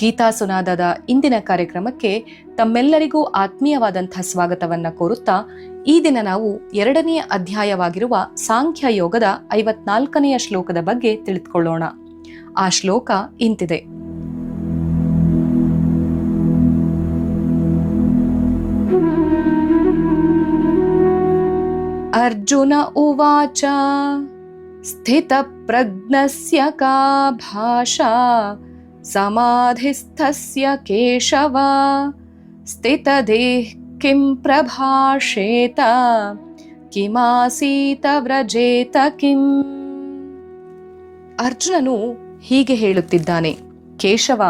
ಗೀತಾ ಸುನಾದದ ಇಂದಿನ ಕಾರ್ಯಕ್ರಮಕ್ಕೆ ತಮ್ಮೆಲ್ಲರಿಗೂ ಆತ್ಮೀಯವಾದಂಥ ಸ್ವಾಗತವನ್ನ ಕೋರುತ್ತಾ, ಈ ದಿನ ನಾವು ಎರಡನೆಯ ಅಧ್ಯಾಯವಾಗಿರುವ ಸಾಂಖ್ಯ ಯೋಗದ ಐವತ್ನಾಲ್ಕನೆಯ ಶ್ಲೋಕದ ಬಗ್ಗೆ ತಿಳಿದುಕೊಳ್ಳೋಣ. ಆ ಶ್ಲೋಕ ಇಂತಿದೆ. ಅರ್ಜುನ ಉವಾಚ ಸ್ಥಿತ ಪ್ರಜ್ಞಸ್ಯ ಕಾ ಭಾಷಾ समाधिस्थस्य केशव स्थितदेः किं प्रभाषेत ಕಿಮಾಸೀತ ವ್ರಜೇತ ಕಿಂ ಅರ್ಜುನನು ಹೀಗೆ ಹೇಳುತ್ತಿದ್ದಾನೆ ಕೇಶವ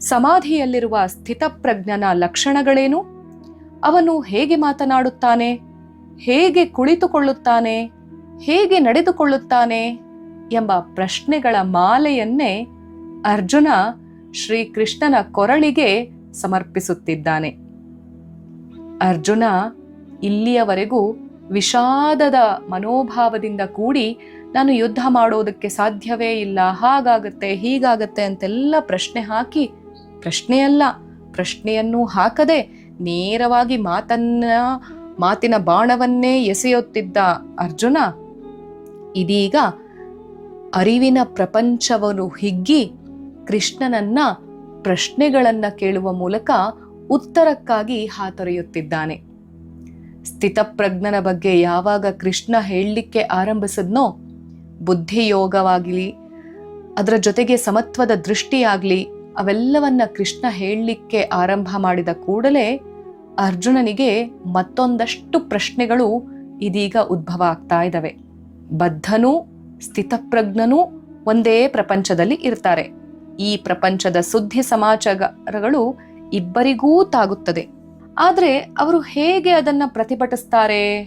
ಸಮಾಧಿಯಲ್ಲಿರುವ ಸ್ಥಿತಪ್ರಜ್ಞನ ಲಕ್ಷಣಗಳೇನು ಅವನು ಹೇಗೆ ಮಾತನಾಡುತ್ತಾನೆ ಹೇಗೆ ಕುಳಿತುಕೊಳ್ಳುತ್ತಾನೆ ಹೇಗೆ ನಡೆದುಕೊಳ್ಳುತ್ತಾನೆ ಎಂಬ ಪ್ರಶ್ನೆಗಳ ಮಾಲೆಯನ್ನೇ ಅರ್ಜುನ ಶ್ರೀಕೃಷ್ಣನ ಕೊರಳಿಗೆ ಸಮರ್ಪಿಸುತ್ತಿದ್ದಾನೆ. ಅರ್ಜುನ ಇಲ್ಲಿಯವರೆಗೂ ವಿಷಾದದ ಮನೋಭಾವದಿಂದ ಕೂಡಿ ನಾನು ಯುದ್ಧ ಮಾಡೋದಕ್ಕೆ ಸಾಧ್ಯವೇ ಇಲ್ಲ, ಹಾಗಾಗತ್ತೆ, ಹೀಗಾಗತ್ತೆ ಅಂತೆಲ್ಲ ಪ್ರಶ್ನೆ ಹಾಕಿ, ಪ್ರಶ್ನೆಯಲ್ಲ, ಪ್ರಶ್ನೆಯನ್ನು ಹಾಕದೆ ನೇರವಾಗಿ ಮಾತನ್ನ, ಮಾತಿನ ಬಾಣವನ್ನೇ ಎಸೆಯುತ್ತಿದ್ದ ಅರ್ಜುನ ಇದೀಗ ಅರಿವಿನ ಪ್ರಪಂಚವನ್ನು ಹಿಗ್ಗಿ ಕೃಷ್ಣನನ್ನ ಪ್ರಶ್ನೆಗಳನ್ನ ಕೇಳುವ ಮೂಲಕ ಉತ್ತರಕ್ಕಾಗಿ ಹಾತೊರೆಯುತ್ತಿದ್ದಾನೆ. ಸ್ಥಿತಪ್ರಜ್ಞನ ಬಗ್ಗೆ ಯಾವಾಗ ಕೃಷ್ಣ ಹೇಳಲಿಕ್ಕೆ ಆರಂಭಿಸಿದ್ನೋ, ಬುದ್ಧಿಯೋಗವಾಗಲಿ, ಅದರ ಜೊತೆಗೆ ಸಮತ್ವದ ದೃಷ್ಟಿಯಾಗಲಿ, ಅವೆಲ್ಲವನ್ನ ಕೃಷ್ಣ ಹೇಳಲಿಕ್ಕೆ ಆರಂಭ ಮಾಡಿದ ಕೂಡಲೇ ಅರ್ಜುನನಿಗೆ ಮತ್ತೊಂದಷ್ಟು ಪ್ರಶ್ನೆಗಳು ಇದೀಗ ಉದ್ಭವ ಆಗ್ತಾ ಇದ್ದಾವೆ. ಬದ್ಧನೂ, ಸ್ಥಿತಪ್ರಜ್ಞನೂ ಒಂದೇ ಪ್ರಪಂಚದಲ್ಲಿ ಇರ್ತಾರೆ. ಈ ಪ್ರಪಂಚದ ಸುದ್ದಿ ಸಮಾಚಾರಗಳು ಇಬ್ಬರಿಗೂ ತಾಗುತ್ತದೆ. ಆದರೆ ಅವರು ಹೇಗೆ ಅದನ್ನು ಪ್ರತಿಭಟಿಸ್ತಾರೆ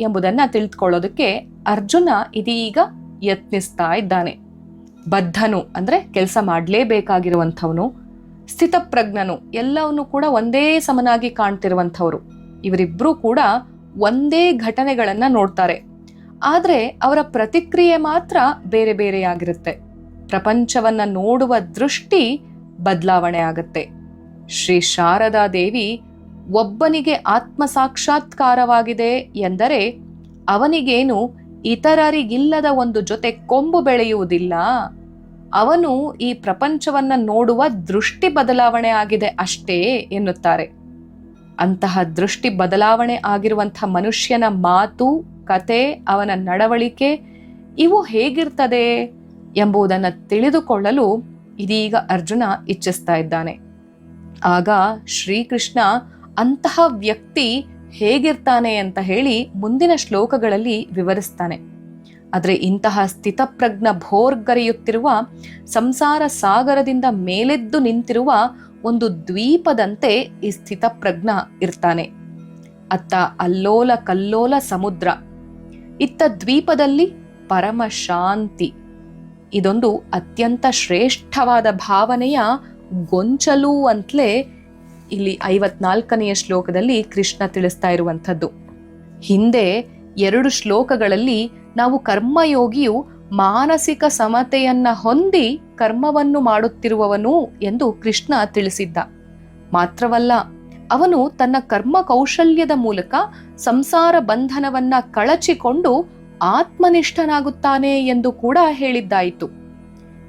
ಎಂಬುದನ್ನು ತಿಳಿದುಕೊಳ್ಳೋದಕ್ಕೆ ಅರ್ಜುನ ಇದೀಗ ಯತ್ನಿಸ್ತಾ ಇದ್ದಾನೆ. ಬದ್ಧನು ಅಂದರೆ ಕೆಲಸ ಮಾಡಲೇಬೇಕಾಗಿರುವಂಥವನು, ಸ್ಥಿತಪ್ರಜ್ಞನು, ಎಲ್ಲವನ್ನು ಕೂಡ ಒಂದೇ ಸಮನಾಗಿ ಕಾಣ್ತಿರುವಂಥವ್ರು. ಇವರಿಬ್ಬರೂ ಕೂಡ ಒಂದೇ ಘಟನೆಗಳನ್ನು ನೋಡ್ತಾರೆ. ಆದರೆ ಅವರ ಪ್ರತಿಕ್ರಿಯೆ ಮಾತ್ರ ಬೇರೆ ಬೇರೆಯಾಗಿರುತ್ತೆ. ಪ್ರಪಂಚವನ್ನ ನೋಡುವ ದೃಷ್ಟಿ ಬದಲಾವಣೆ ಆಗುತ್ತೆ. ಶ್ರೀ ಶಾರದಾ ದೇವಿ ಒಬ್ಬನಿಗೆ ಆತ್ಮ ಸಾಕ್ಷಾತ್ಕಾರವಾಗಿದೆ ಎಂದರೆ ಅವನಿಗೇನು ಇತರರಿಗಿಲ್ಲದ ಒಂದು ಜೊತೆ ಕೊಂಬು ಬೆಳೆಯುವುದಿಲ್ಲ. ಅವನು ಈ ಪ್ರಪಂಚವನ್ನ ನೋಡುವ ದೃಷ್ಟಿ ಬದಲಾವಣೆ ಆಗಿದೆ ಅಷ್ಟೇ ಎನ್ನುತ್ತಾರೆ. ಅಂತಹ ದೃಷ್ಟಿ ಬದಲಾವಣೆ ಆಗಿರುವಂಥ ಮನುಷ್ಯನ ಮಾತು, ಕತೆ, ಅವನ ನಡವಳಿಕೆ ಇವು ಹೇಗಿರ್ತದೆ? ಎಂಬುದನ್ನು ತಿಳಿದುಕೊಳ್ಳಲು ಇದೀಗ ಅರ್ಜುನ ಇಚ್ಛಿಸ್ತಾ ಇದ್ದಾನೆ. ಆಗ ಶ್ರೀಕೃಷ್ಣ, ಅಂತಹ ವ್ಯಕ್ತಿ ಹೇಗಿರ್ತಾನೆ ಅಂತ ಹೇಳಿ ಮುಂದಿನ ಶ್ಲೋಕಗಳಲ್ಲಿ ವಿವರಿಸ್ತಾನೆ. ಆದರೆ ಇಂತಹ ಸ್ಥಿತಪ್ರಜ್ಞ ಭೋರ್ಗರೆಯುತ್ತಿರುವ ಸಂಸಾರ ಸಾಗರದಿಂದ ಮೇಲೆದ್ದು ನಿಂತಿರುವ ಒಂದು ದ್ವೀಪದಂತೆ ಈ ಸ್ಥಿತಪ್ರಜ್ಞ ಇರ್ತಾನೆ. ಅತ್ತ ಅಲ್ಲೋಲ ಕಲ್ಲೋಲ ಸಮುದ್ರ. ಇತ್ತ ದ್ವೀಪದಲ್ಲಿ ಪರಮ ಶಾಂತಿ. ಇದೊಂದು ಅತ್ಯಂತ ಶ್ರೇಷ್ಠವಾದ ಭಾವನೆಯ ಗೊಂಚಲು ಅಂತಲೇ ಇಲ್ಲಿ ಐವತ್ನಾಲ್ಕನೆಯ ಶ್ಲೋಕದಲ್ಲಿ ಕೃಷ್ಣ ತಿಳಿಸ್ತಾ ಇರುವಂಥದ್ದು. ಹಿಂದೆ ಎರಡು ಶ್ಲೋಕಗಳಲ್ಲಿ ನಾವು ಕರ್ಮಯೋಗಿಯು ಮಾನಸಿಕ ಸಮತೆಯನ್ನ ಹೊಂದಿ ಕರ್ಮವನ್ನು ಮಾಡುತ್ತಿರುವವನು ಎಂದು ಕೃಷ್ಣ ತಿಳಿಸಿದ್ದ. ಮಾತ್ರವಲ್ಲ, ಅವನು ತನ್ನ ಕರ್ಮ ಕೌಶಲ್ಯದ ಮೂಲಕ ಸಂಸಾರ ಬಂಧನವನ್ನ ಕಳಚಿಕೊಂಡು ಆತ್ಮನಿಷ್ಠನಾಗುತ್ತಾನೆ ಎಂದು ಕೂಡ ಹೇಳಿದ್ದಾಯಿತು.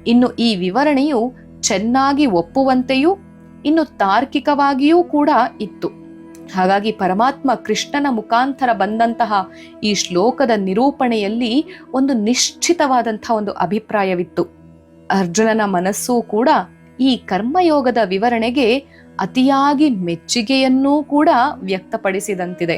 ಇನ್ನು ಈ ವಿವರಣೆಯು ಚೆನ್ನಾಗಿ ಒಪ್ಪುವಂತೆಯೂ ಇನ್ನು ತಾರ್ಕಿಕವಾಗಿಯೂ ಕೂಡ ಇತ್ತು. ಹಾಗಾಗಿ ಪರಮಾತ್ಮ ಕೃಷ್ಣನ ಮುಖಾಂತರ ಬಂದಂತಹ ಈ ಶ್ಲೋಕದ ನಿರೂಪಣೆಯಲ್ಲಿ ಒಂದು ನಿಶ್ಚಿತವಾದಂತಹ ಒಂದು ಅಭಿಪ್ರಾಯವಿತ್ತು. ಅರ್ಜುನನ ಮನಸ್ಸೂ ಕೂಡ ಈ ಕರ್ಮಯೋಗದ ವಿವರಣೆಗೆ ಅತಿಯಾಗಿ ಮೆಚ್ಚುಗೆಯನ್ನೂ ಕೂಡ ವ್ಯಕ್ತಪಡಿಸಿದಂತಿದೆ.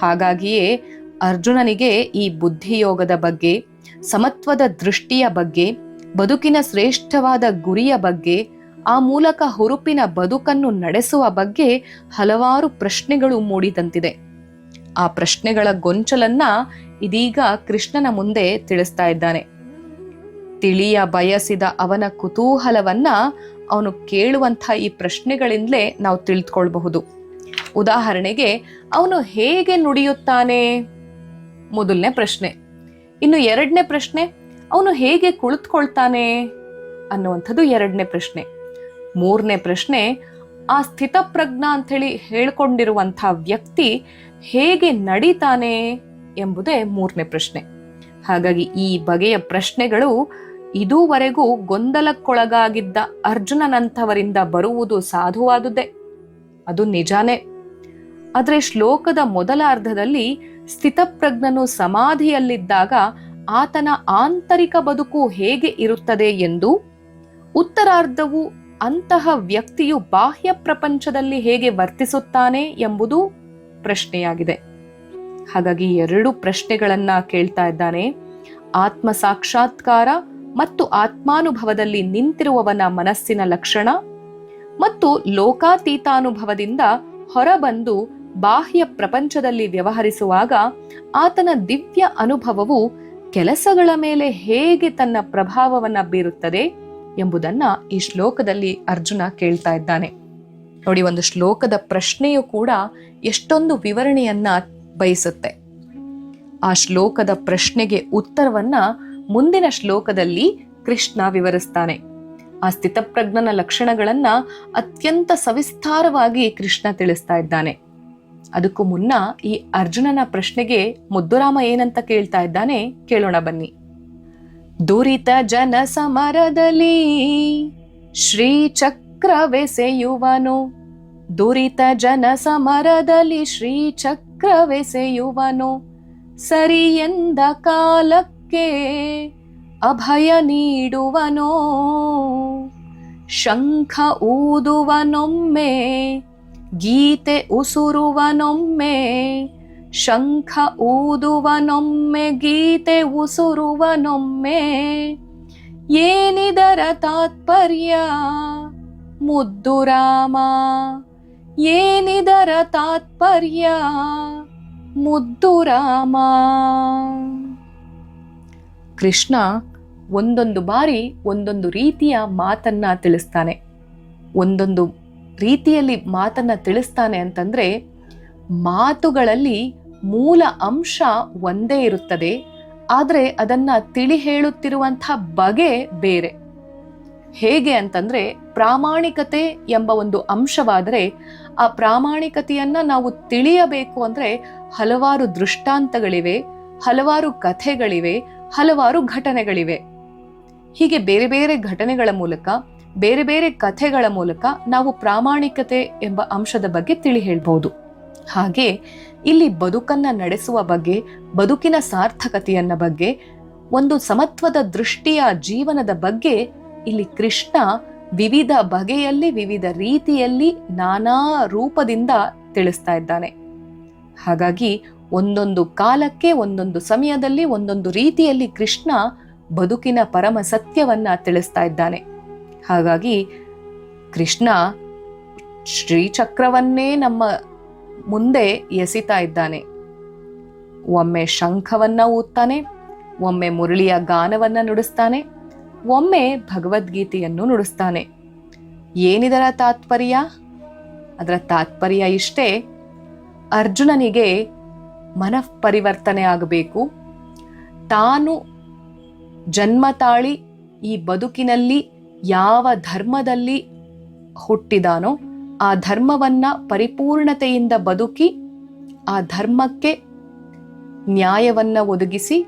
ಹಾಗಾಗಿಯೇ ಅರ್ಜುನನಿಗೆ ಈ ಬುದ್ಧಿಯೋಗದ ಬಗ್ಗೆ, ಸಮತ್ವದ ದೃಷ್ಟಿಯ ಬಗ್ಗೆ, ಬದುಕಿನ ಶ್ರೇಷ್ಠವಾದ ಗುರಿಯ ಬಗ್ಗೆ, ಆ ಮೂಲಕ ಹುರುಪಿನ ಬದುಕನ್ನು ನಡೆಸುವ ಬಗ್ಗೆ ಹಲವಾರು ಪ್ರಶ್ನೆಗಳು ಮೂಡಿದಂತಿದೆ. ಆ ಪ್ರಶ್ನೆಗಳ ಗೊಂಚಲನ್ನ ಇದೀಗ ಕೃಷ್ಣನ ಮುಂದೆ ತಿಳಿಸ್ತಾ ಇದ್ದಾನೆ. ತಿಳಿಯ ಬಯಸಿದ ಅವನ ಕುತೂಹಲವನ್ನ ಅವನು ಕೇಳುವಂಥ ಈ ಪ್ರಶ್ನೆಗಳಿಂದಲೇ ನಾವು ತಿಳಿದುಕೊಳ್ಬಹುದು ಉದಾಹರಣೆಗೆ, ಅವನು ಹೇಗೆ ನುಡಿಯುತ್ತಾನೆ? ಮೊದಲನೇ ಪ್ರಶ್ನೆ. ಇನ್ನು ಎರಡನೇ ಪ್ರಶ್ನೆ, ಅವನು ಹೇಗೆ ಕುಳಿತುಕೊಳ್ತಾನೆ ಅನ್ನುವಂಥದ್ದು ಎರಡನೇ ಪ್ರಶ್ನೆ. ಮೂರನೇ ಪ್ರಶ್ನೆ, ಆ ಸ್ಥಿತಪ್ರಜ್ಞ ಅಂಥೇಳಿ ಹೇಳ್ಕೊಂಡಿರುವಂಥ ವ್ಯಕ್ತಿ ಹೇಗೆ ನಡೀತಾನೆ ಎಂಬುದೇ ಮೂರನೇ ಪ್ರಶ್ನೆ. ಹಾಗಾಗಿ ಈ ಬಗೆಯ ಪ್ರಶ್ನೆಗಳು ಇದುವರೆಗೂ ಗೊಂದಲಕ್ಕೊಳಗಾಗಿದ್ದ ಅರ್ಜುನನಂಥವರಿಂದ ಬರುವುದು ಸಾಧುವಾದುದೇ. ಅದು ನಿಜಾನೇ. ಆದರೆ ಶ್ಲೋಕದ ಮೊದಲ ಅರ್ಧದಲ್ಲಿ ಸ್ಥಿತಪ್ರಜ್ಞನು ಸಮಾಧಿಯಲ್ಲಿದ್ದಾಗ ಆತನ ಆಂತರಿಕ ಬದುಕು ಹೇಗೆ ಇರುತ್ತದೆ ಎಂದು, ಉತ್ತರಾರ್ಧವು ಅಂತಹ ವ್ಯಕ್ತಿಯು ಬಾಹ್ಯ ಪ್ರಪಂಚದಲ್ಲಿ ಹೇಗೆ ವರ್ತಿಸುತ್ತಾನೆ ಎಂಬುದು ಪ್ರಶ್ನೆಯಾಗಿದೆ. ಹಾಗಾಗಿ ಎರಡು ಪ್ರಶ್ನೆಗಳನ್ನ ಕೇಳ್ತಾ ಇದ್ದಾನೆ. ಆತ್ಮ ಸಾಕ್ಷಾತ್ಕಾರ ಮತ್ತು ಆತ್ಮಾನುಭವದಲ್ಲಿ ನಿಂತಿರುವವನ ಮನಸ್ಸಿನ ಲಕ್ಷಣ ಮತ್ತು ಲೋಕಾತೀತಾನುಭವದಿಂದ ಹೊರಬಂದು ಬಾಹ್ಯ ಪ್ರಪಂಚದಲ್ಲಿ ವ್ಯವಹರಿಸುವಾಗ ಆತನ ದಿವ್ಯ ಅನುಭವವು ಕೆಲಸಗಳ ಮೇಲೆ ಹೇಗೆ ತನ್ನ ಪ್ರಭಾವವನ್ನ ಬೀರುತ್ತದೆ ಎಂಬುದನ್ನ ಈ ಶ್ಲೋಕದಲ್ಲಿ ಅರ್ಜುನ ಕೇಳ್ತಾ ಇದ್ದಾನೆ. ನೋಡಿ, ಒಂದು ಶ್ಲೋಕದ ಪ್ರಶ್ನೆಯು ಕೂಡ ಎಷ್ಟೊಂದು ವಿವರಣೆಯನ್ನ ಬಯಸುತ್ತೆ. ಆ ಶ್ಲೋಕದ ಪ್ರಶ್ನೆಗೆ ಉತ್ತರವನ್ನ ಮುಂದಿನ ಶ್ಲೋಕದಲ್ಲಿ ಕೃಷ್ಣ ವಿವರಿಸ್ತಾನೆ. ಆ ಸ್ಥಿತಪ್ರಜ್ಞನ ಲಕ್ಷಣಗಳನ್ನ ಅತ್ಯಂತ ಸವಿಸ್ತಾರವಾಗಿ ಕೃಷ್ಣ ತಿಳಿಸ್ತಾ ಇದ್ದಾನೆ. ಅದಕ್ಕೂ ಮುನ್ನ ಈ ಅರ್ಜುನನ ಪ್ರಶ್ನೆಗೆ ಮುದ್ದುರಾಮ ಏನಂತ ಕೇಳ್ತಾ ಇದ್ದಾನೆ ಕೇಳೋಣ ಬನ್ನಿ. ದುರಿತ ಜನ ಸಮರದಲ್ಲಿ ಶ್ರೀ ಚಕ್ರವೆಸೆಯುವನು ದುರಿತ ಜನ ಸಮರದಲ್ಲಿ ಶ್ರೀ ಚಕ್ರವೆಸೆಯುವನು ಸರಿ ಎಂದ ಕಾಲಕ್ಕೆ ಅಭಯ ನೀಡುವನೋ. ಶಂಖ ಊದುವನೊಮ್ಮೆ ಗೀತೆ ಉಸುರುವನೊಮ್ಮೆ, ಶಂಖ ಊದುವನೊಮ್ಮೆ, ಗೀತೆ ಉಸುರುವನೊಮ್ಮೆ, ಏನಿದರ ತಾತ್ಪರ್ಯ? ಮುದ್ದು ರಾಮ, ಏನಿದರ ತಾತ್ಪರ್ಯ? ಮುದ್ದು ರಾಮ. ಕೃಷ್ಣ ಒಂದೊಂದು ಬಾರಿ ಒಂದೊಂದು ರೀತಿಯ ಮಾತನ್ನ ತಿಳಿಸ್ತಾನೆ. ಒಂದೊಂದು ರೀತಿಯಲ್ಲಿ ಮಾತನ್ನ ತಿಳಿಸ್ತಾನೆ ಅಂತಂದ್ರೆ, ಮಾತುಗಳಲ್ಲಿ ಮೂಲ ಅಂಶ ಒಂದೇ ಇರುತ್ತದೆ, ಆದರೆ ಅದನ್ನ ತಿಳಿ ಹೇಳುತ್ತಿರುವಂಥ ಬಗೆ ಬೇರೆ. ಹೇಗೆ ಅಂತಂದ್ರೆ, ಪ್ರಾಮಾಣಿಕತೆ ಎಂಬ ಒಂದು ಅಂಶವಾದರೆ, ಆ ಪ್ರಾಮಾಣಿಕತೆಯನ್ನ ನಾವು ತಿಳಿಯಬೇಕು ಅಂದ್ರೆ ಹಲವಾರು ದೃಷ್ಟಾಂತಗಳಿವೆ, ಹಲವಾರು ಕಥೆಗಳಿವೆ, ಹಲವಾರು ಘಟನೆಗಳಿವೆ. ಹೀಗೆ ಬೇರೆ ಬೇರೆ ಘಟನೆಗಳ ಮೂಲಕ ಬೇರೆ ಬೇರೆ ಕಥೆಗಳ ಮೂಲಕ ನಾವು ಪ್ರಾಮಾಣಿಕತೆ ಎಂಬ ಅಂಶದ ಬಗ್ಗೆ ತಿಳಿ ಹೇಳ್ಬೋದು ಹಾಗೆ ಇಲ್ಲಿ ಬದುಕನ್ನ ನಡೆಸುವ ಬಗ್ಗೆ, ಬದುಕಿನ ಸಾರ್ಥಕತೆಯನ್ನ ಬಗ್ಗೆ, ಒಂದು ಸಮತ್ವದ ದೃಷ್ಟಿಯ ಜೀವನದ ಬಗ್ಗೆ ಇಲ್ಲಿ ಕೃಷ್ಣ ವಿವಿಧ ಬಗೆಯಲ್ಲಿ, ವಿವಿಧ ರೀತಿಯಲ್ಲಿ ನಾನಾ ರೂಪದಿಂದ ತಿಳಿಸ್ತಾ ಇದ್ದಾನೆ. ಹಾಗಾಗಿ ಒಂದೊಂದು ಕಾಲಕ್ಕೆ, ಒಂದೊಂದು ಸಮಯದಲ್ಲಿ, ಒಂದೊಂದು ರೀತಿಯಲ್ಲಿ ಕೃಷ್ಣ ಬದುಕಿನ ಪರಮ ಸತ್ಯವನ್ನ ತಿಳಿಸ್ತಾ ಇದ್ದಾನೆ. ಹಾಗಾಗಿ ಕೃಷ್ಣ ಶ್ರೀಚಕ್ರವನ್ನೇ ನಮ್ಮ ಮುಂದೆ ಎಸಿತಾ ಇದ್ದಾನೆ. ಒಮ್ಮೆ ಶಂಖವನ್ನ ಊದ್ತಾನೆ, ಒಮ್ಮೆ ಮುರಳಿಯ ಗಾನವನ್ನ ನುಡಿಸ್ತಾನೆ, ಒಮ್ಮೆ ಭಗವದ್ಗೀತೆಯನ್ನು ನುಡಿಸ್ತಾನೆ. ಏನಿದರ ತಾತ್ಪರ್ಯ? ಅದರ ತಾತ್ಪರ್ಯ ಇಷ್ಟೇ, ಅರ್ಜುನನಿಗೆ ಮನಃ ಪರಿವರ್ತನೆ ಆಗಬೇಕು. ತಾನು ಜನ್ಮ ತಾಳಿ ಈ ಬದುಕಿನಲ್ಲಿ ಯಾವ ಧರ್ಮದಲ್ಲಿ ಹುಟ್ಟಿದಾನೋ ಆ ಧರ್ಮವನ್ನ ಪರಿಪೂರ್ಣತೆಯಿಂದ ಬದುಕಿ ಆ ಧರ್ಮಕ್ಕೆ ನ್ಯಾಯವನ್ನ ಒದಗಿಸಿ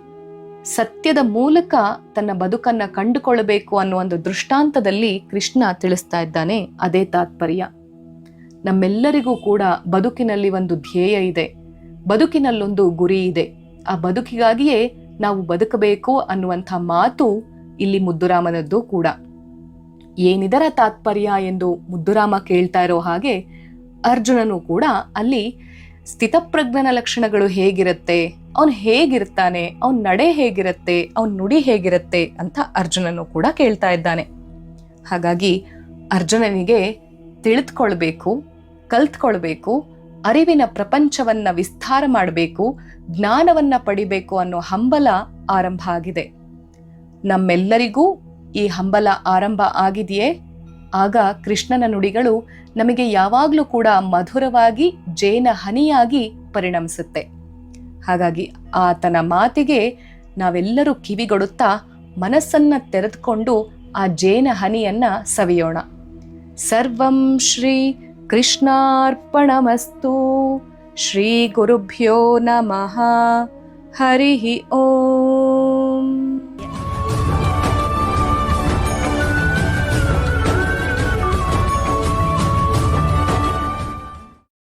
ಸತ್ಯದ ಮೂಲಕ ತನ್ನ ಬದುಕನ್ನ ಕಂಡುಕೊಳ್ಳಬೇಕು ಅನ್ನೋ ಒಂದು ದೃಷ್ಟಾಂತದಲ್ಲಿ ಕೃಷ್ಣ ತಿಳಿಸ್ತಾ ಇದ್ದಾನೆ ಅದೇ ತಾತ್ಪರ್ಯ. ನಮ್ಮೆಲ್ಲರಿಗೂ ಕೂಡ ಬದುಕಿನಲ್ಲಿ ಒಂದು ಧ್ಯೇಯ ಇದೆ. ಬದುಕಿನಲ್ಲೊಂದು ಗುರಿ ಇದೆ. ಆ ಬದುಕಿಗಾಗಿಯೇ ನಾವು ಬದುಕಬೇಕು ಅನ್ನುವಂಥ ಮಾತು ಇಲ್ಲಿ ಮುದ್ದುರಾಮನದ್ದು ಕೂಡ. ಏನಿದರ ತಾತ್ಪರ್ಯ ಎಂದು ಮುದ್ದುರಾಮ ಕೇಳ್ತಾ ಇರೋ ಹಾಗೆ ಅರ್ಜುನನು ಕೂಡ ಅಲ್ಲಿ ಸ್ಥಿತಪ್ರಜ್ಞನ ಲಕ್ಷಣಗಳು ಹೇಗಿರುತ್ತೆ, ಅವನು ಹೇಗಿರ್ತಾನೆ, ಅವನ ನಡೆ ಹೇಗಿರುತ್ತೆ, ಅವನ ನುಡಿ ಹೇಗಿರುತ್ತೆ ಅಂತ ಅರ್ಜುನನು ಕೂಡ ಕೇಳ್ತಾ ಇದ್ದಾನೆ. ಹಾಗಾಗಿ ಅರ್ಜುನನಿಗೆ ತಿಳಿದುಕೊಳ್ಬೇಕು, ಕಲ್ತ್ಕೊಳ್ಬೇಕು, ಅರಿವಿನ ಪ್ರಪಂಚವನ್ನು ವಿಸ್ತಾರ ಮಾಡಬೇಕು, ಜ್ಞಾನವನ್ನು ಪಡಿಬೇಕು ಅನ್ನೋ ಹಂಬಲ ಆರಂಭ ಆಗಿದೆ. ನಮ್ಮೆಲ್ಲರಿಗೂ ಈ ಹಂಬಲ ಆರಂಭ ಆಗಿದೆಯೇ? ಆಗ ಕೃಷ್ಣನ ನುಡಿಗಳು ನಮಗೆ ಯಾವಾಗಲೂ ಕೂಡ ಮಧುರವಾಗಿ, ಜೇನ ಹನಿಯಾಗಿ ಪರಿಣಮಿಸುತ್ತೆ. ಹಾಗಾಗಿ ಆತನ ಮಾತಿಗೆ ನಾವೆಲ್ಲರೂ ಕಿವಿಗೊಡುತ್ತಾ ಮನಸ್ಸನ್ನ ತೆರೆದುಕೊಂಡು ಆ ಜೇನ ಹನಿಯನ್ನ ಸವಿಯೋಣ. ಸರ್ವಂ ಶ್ರೀ ಕೃಷ್ಣಾರ್ಪಣಮಸ್ತು. ಶ್ರೀ ಗುರುಭ್ಯೋ ನಮಃ. ಹರಿ ಓಂ.